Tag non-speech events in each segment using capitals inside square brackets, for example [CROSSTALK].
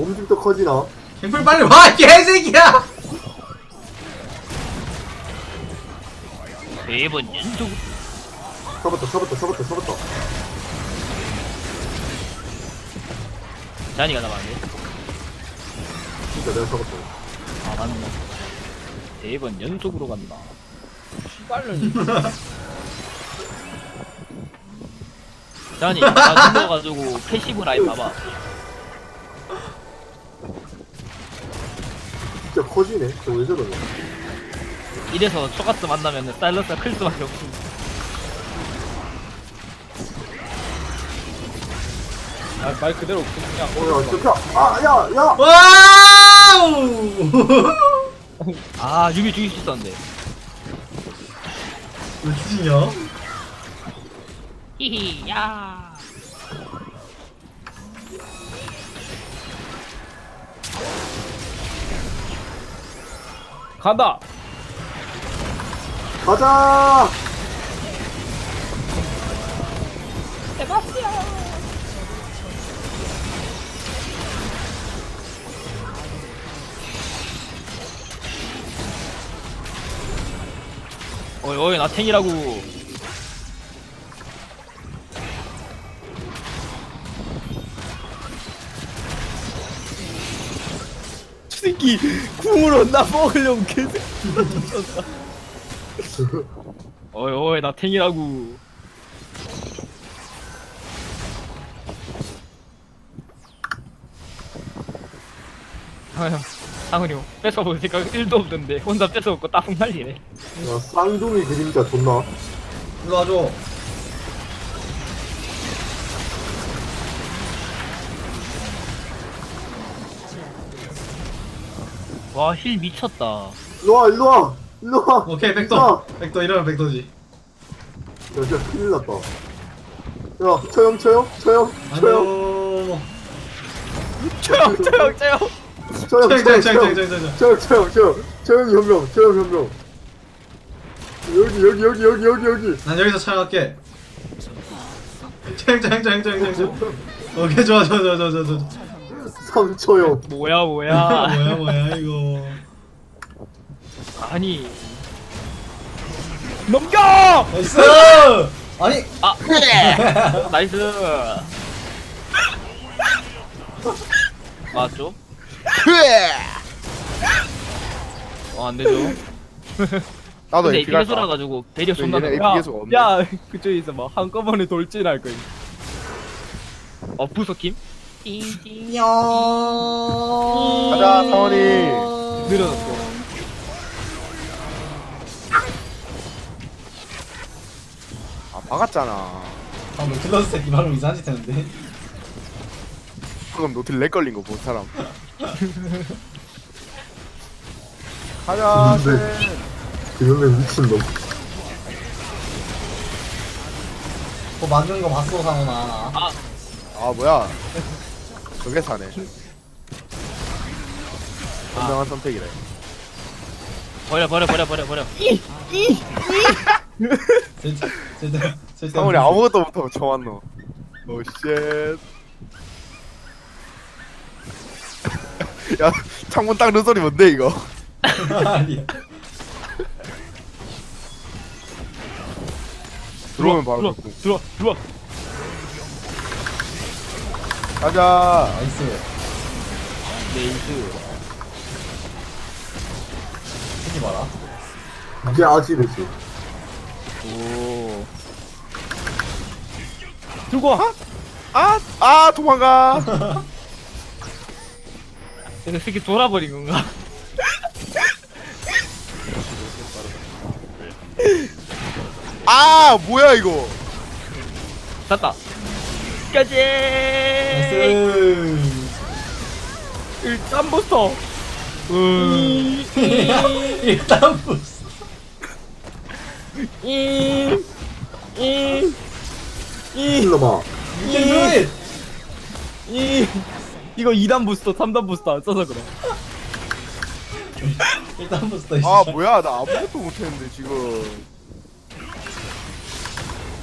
몸집도 커지나? 갱플 빨리 와 [LAUGHS] 개새끼야! 세번 연속 잡았다 잡았다 잡았다 잡았다. 잔이가 남았네. 진짜 내가 잡았다. 아 맞네. 세번 연속으로 간다. 잔이 나 눌러가지고 패시브 라인 봐봐 진짜 커지네. 저 왜 저러냐. 이래서 초가스 만나면은 사일러스가 클 수밖에 없습니다 아, 말 그대로 그냥 어 야 진짜 아 야 야 와우! [LAUGHS] 아 유미 죽일 수 있었는데. 왜 뒤지냐? 히히 야 간다. 가자 어이 어이 나 탱이라고 새끼 궁으로 나 먹으려고 계속. [LAUGHS] 어이 어이 나 탱이라고 아휴 상은이 형 뺏어볼 생각 1도 없던데 혼자 뺏어먹고 따풍 날리네 야 쌍둥이 그림자 좋나? 일로 와줘 와 힐 미쳤다 일로와 일로와 일로와 오케이 백도 백도 이러면 백도지 야 진짜 큰일 났다 야 처형 처형 처형 처형 아이고 저형 저형 저형. 처형 쟁, 처형 처형. 처형 처형 처형 처형 현명 처형 현명 여기 여기 여기 여기 여기 여기 난 여기서 촬영할게 쟁쟁쟁쟁쟁쟁 오케이 좋아 좋아 좋아 좋아 좋아 좋아 삼처형 뭐야 뭐야. 뭐야 뭐야 이거. 아니. 넘겨. 나이스! 아니. 아. [LAUGHS] 나이스. 맞죠? 어 안되죠? 나도 근데 에피가 에피가 쏘라가지고 배려 존나 얘네 넓어. 에피 계속 없네. 야 그쪽에 있어 봐 한꺼번에 돌진할 거야. 어 부서 킴? 가자 상원이. 늘어졌어. 아 박았잖아. 방금 클러스 새끼 방금 이상한 짓 했는데. 방금 노틸 렉 걸린 거 본 사람. [LAUGHS] 가자 근데- 미친놈. 그거 만드는 거 봤어 상원아. 아 뭐야 저게 사네. 현명한 선택이래. 버려 버려 버려 버려 버려. 절대 상원이 아무것도 못하고 저 왔노. 오 쉣. 야 창문 닦는 소리 뭔데 이거? 아니야. 들어오면 바로 들어와 죽고. 들어와 들어와 가자. 나이스. 네이스 하지 마라. 이제 아시르지 오. 들고 와. 아! 아 도망가. [LAUGHS] 이거 새끼 돌아버린 건가? [LAUGHS] 아 뭐야 이거? 샀다. 까지 일단 부터. 음. 일단 부스 [LAUGHS] 이. 이. 이. 이. 이거 2단 부스터, 3단 부스터 안 써서 그래. 일단 부스터 아 뭐야 나 아무것도 못했는데 지금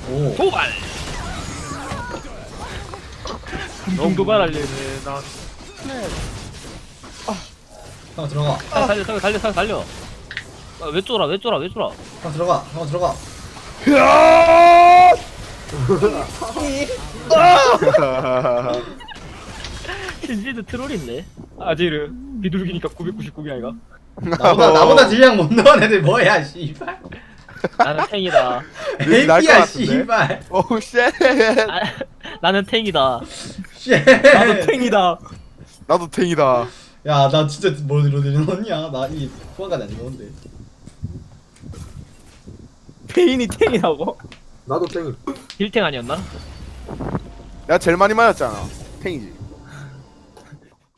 오 도발 궁중 도발하려네. 나 형 들어가. 아, 달려 달려 달려 달려 달려. 아, 왜 쫄아 왜 쫄아 왜 쫄아? 형 들어가 형 들어가. 신지드 [LAUGHS] 트롤인데 아지르 비둘기니까 999개 아이가? 나보다 나보다 딜량 못 넣은 애들 뭐야 씨발. 나는 탱이다. [LAUGHS] 날것 같은데? 씨발. 오우 쉣. 아, 나는 탱이다. 쉣 나도 탱이다. 나도 탱이다. 야 나 진짜 뭐로 넣었냐? 나 이 후반까지 안 넣었는데. 페인이 탱이라고? 나도 땡이 딜탱 아니었나? 내가 제일 많이 맞았잖아. 탱이지